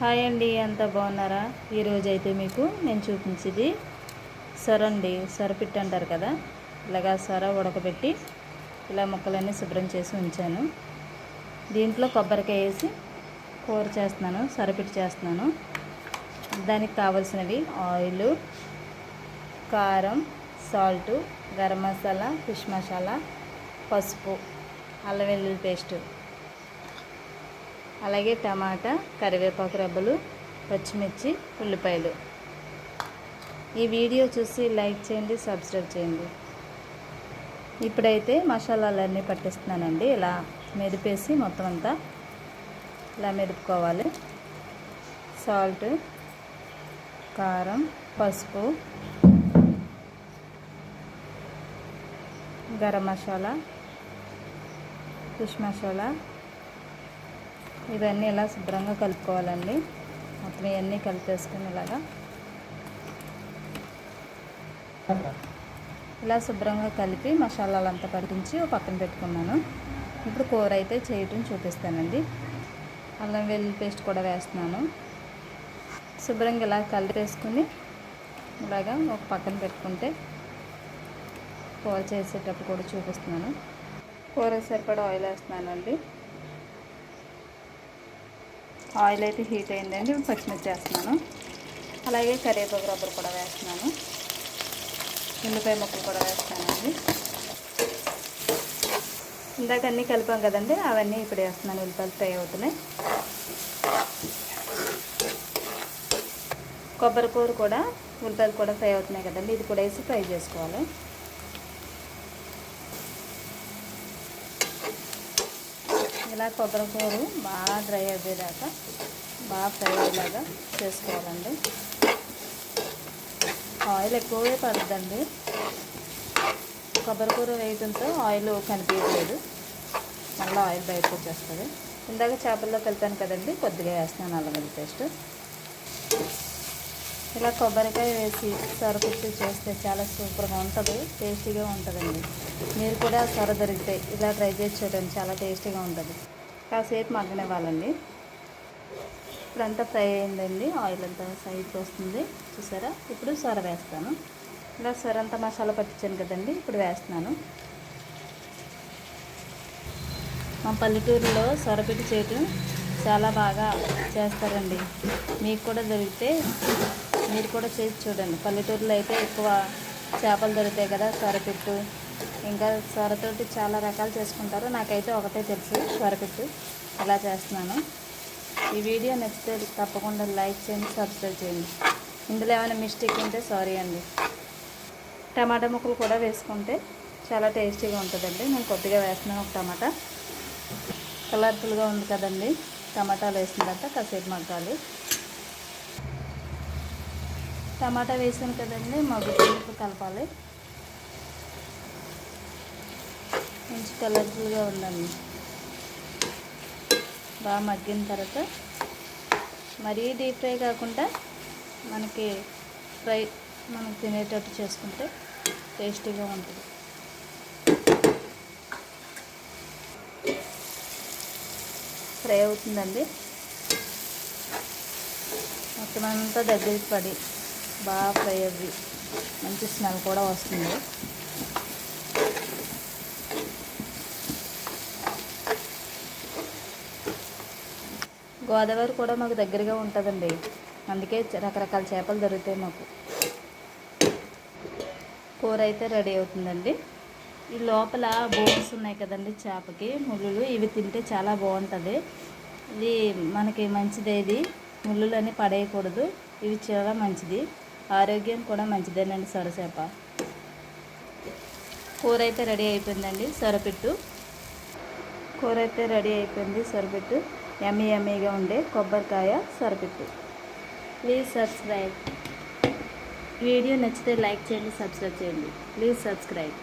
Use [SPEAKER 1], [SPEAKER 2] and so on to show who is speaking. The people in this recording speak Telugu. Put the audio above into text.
[SPEAKER 1] హాయ్ అండి అంతా బాగున్నారా? ఈరోజు అయితే మీకు నేను చూపించేది సరండి అండి సొరపిట్టు అంటారు కదా ఇలాగా సొర ఉడకబెట్టి ఇలా ముక్కలన్నీ శుభ్రం చేసి ఉంచాను. దీంట్లో కొబ్బరికాయ వేసి కూర చేస్తున్నాను సొరపిట్టు చేస్తున్నాను. దానికి కావలసినవి ఆయిల్ కారం సాల్ట్ గరం మసాలా ఫిష్ మసాలా పసుపు అల్లం వెల్లుల్లి పేస్టు. అలాగే టమాటా కరివేపాకు రబ్బలు పచ్చిమిర్చి ఉల్లిపాయలు. ఈ వీడియో చూసి లైక్ చేయండి సబ్స్క్రైబ్ చేయండి. ఇప్పుడైతే మసాలాలన్నీ పట్టిస్తున్నానండి. ఇలా మెదిపేసి మొత్తం అంతా ఇలా మెదుపుకోవాలి. సాల్ట్ కారం పసుపు గరం మసాలా ఫిష్ మసాలా ఇవన్నీ ఇలా శుభ్రంగా కలుపుకోవాలండి? మొత్తం ఇవన్నీ కలిపేసుకుని ఇలాగా. ఇలా శుభ్రంగా కలిపి మసాలాలంతా పట్టించి ఒక పక్కన పెట్టుకున్నాను. ఇప్పుడు కూర అయితే చేయటం చూపిస్తానండి. అల్లం వెల్లుల్లి పేస్ట్ కూడా వేస్తున్నాను. శుభ్రంగా ఇలా కలిపేసుకుని ఇలాగా ఒక పక్కన పెట్టుకుంటే కూర చేసేటప్పుడు కూడా చూపిస్తున్నాను. కూర సరిపడా ఆయిల్ వేస్తున్నానండి. ఆయిల్ అయితే హీట్ అయిందండి పచ్చిమిర్చి వేస్తున్నాను. అలాగే కరివేపాకు రబ్బర్ కూడా వేస్తున్నాను. ఉల్లిపాయ ముక్కలు కూడా వేస్తానండి. ఇందాక అన్నీ కలిపాం కదండి అవన్నీ ఇప్పుడు వేస్తున్నాను. ఉల్లిపాయలు ఫ్రై అవుతున్నాయి. కొబ్బరి కూర కూడా ఉల్లిపాయలు కూడా ఫ్రై అవుతున్నాయి కదండి. ఇది కూడా వేసి ఫ్రై చేసుకోవాలి. ఇలా కొబ్బరికూర బాగా డ్రై అయ్యేదాకా బాగా ఫ్రై అయ్యేలాగా చేసుకోవాలండి. ఆయిల్ ఎక్కువే పడుతుందండి కొబ్బరి కూర వేయడంతో ఆయిల్ కనిపించలేదు. మళ్ళీ ఆయిల్ బయటకు వచ్చేస్తుంది. ఇందాక చేపల్లో కలిపాను కదండి కొద్దిగా వేస్తున్నాను అల్లం పేస్ట్. ఇలా కొబ్బరికాయ వేసి సొరపుట్టు చేస్తే చాలా సూపర్గా ఉంటుంది టేస్టీగా ఉంటుందండి. మీరు కూడా సొర దొరికితే ఇలా ట్రై చేసి చూడండి చాలా టేస్టీగా ఉంటుంది. కాసేపు మగ్గనివ్వాలండి. ఇప్పుడంతా ఫ్రై అయిందండి ఆయిల్ అంతా సైడ్కి వస్తుంది చూసారా? ఇప్పుడు సొర వేస్తాను. ఇలా సొర అంతా మసాలా పట్టించాను కదండి ఇప్పుడు వేస్తున్నాను. మా పల్లెటూరులో సొరపిటి చేయటం చాలా బాగా చేస్తారండి. మీకు కూడా దొరికితే మీరు కూడా చేసి చూడండి. పల్లెటూరులో అయితే ఎక్కువ చేపలు దొరుకుతాయి కదా సొరపిట్టు. ఇంకా సొరతోటి చాలా రకాలు చేసుకుంటారు. నాకైతే ఒకటే తెలుసు సొరపిట్టు. ఇలా చేస్తున్నాను. ఈ వీడియో నచ్చితే తప్పకుండా లైక్ చేయండి సబ్స్క్రైబ్ చేయండి. ఇందులో ఏమైనా మిస్టేక్ ఉంటే సారీ అండి. టమాటా ముక్కలు కూడా వేసుకుంటే చాలా టేస్టీగా ఉంటుందండి. నేను కొద్దిగా వేస్తున్నాను ఒక టమాటా. కలర్ఫుల్గా ఉంది కదండి. టమాటాలు వేసిన తర్వాత కాసేపు మగ్గాలి. టమాటా వేసాను కదండి మగ్గుతున్నప్పుడు కలపాలి. మంచి కలర్ఫుల్గా ఉందండి. బాగా మగ్గిన తర్వాత మరీ డీప్ ఫ్రై కాకుండా మనకి ఫ్రై మనం తినేటట్టు చేసుకుంటే టేస్టీగా ఉంటుంది. ఫ్రై అవుతుందండి. మొత్తం అంతా దగ్గరికి పడి బాగా ఫ్రై అవి మంచి స్మెల్ కూడా వస్తుంది. గోదావరి కూడా మాకు దగ్గరగా ఉంటుందండి. అందుకే రకరకాల చేపలు దొరుకుతాయి మాకు. కూర అయితే రెడీ అవుతుందండి. ఈ లోపల బోన్స్ ఉన్నాయి కదండి చేపకి ముళ్ళులు. ఇవి తింటే చాలా బాగుంటుంది. ఇది మనకి మంచిది ఇది ముళ్ళులని పడేయకూడదు. ఇవి చాలా మంచిది. ఆరోగ్యం కూడా మంచిదేనండి సొరచేప. కూర అయితే రెడీ అయిపోయిందండి సొరపిట్టు. కూర అయితే రెడీ అయిపోయింది సొరపిట్టు. ఎమ్మీ ఎమ్మీగా ఉండే కొబ్బరికాయ సొరపిట్టు. ప్లీజ్ సబ్స్క్రైబ్ వీడియో నచ్చితే లైక్ చేయండి సబ్స్క్రైబ్ చేయండి. Please subscribe